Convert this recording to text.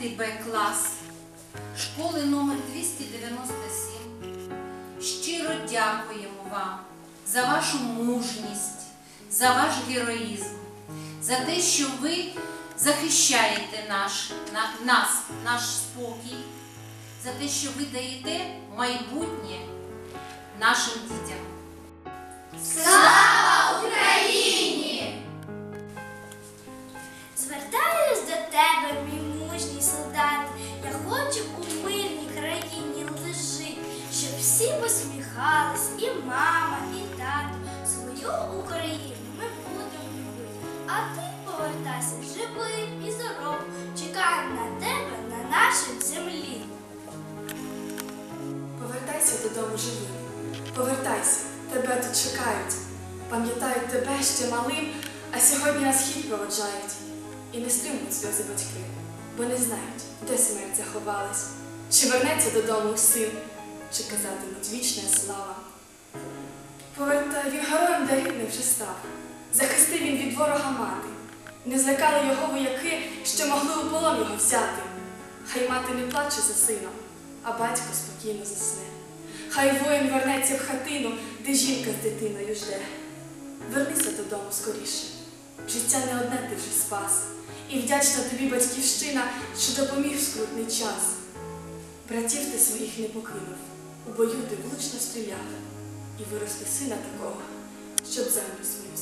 Б клас школи номер 297 щиро дякуємо вам за вашу мужність, за ваш героїзм, за те, що ви захищаєте наш, нас, наш спокій, за те, що ви даєте майбутнє нашим дітям. Всі посміхались, і мама, і тато. Свою Україну ми будемо любити. А ти повертайся живий і здоровий. Чекаємо на тебе на нашій землі. Повертайся додому живим. Повертайся, тебе тут чекають. Пам'ятають тебе ще малим, а сьогодні на схід проводжають. І не стримують сльози батьки, бо не знають, де смерть заховалась. Чи вернеться додому син, чи казатимуть вічна слава. Повертай, він героєм дарівним вже став. Захистив він від ворога мати. Не злякали його вояки, що могли у полон його взяти. Хай мати не плаче за сином, а батько спокійно засне. Хай воїн вернеться в хатину, де жінка з дитиною жде. Вернися додому скоріше. Життя не одне ти вже спас. І вдячна тобі батьківщина, що допоміг в скрутний час. Братів ти своїх не покинув, у бою ти влучно стріляти і вирости сина такого, щоб землю свою.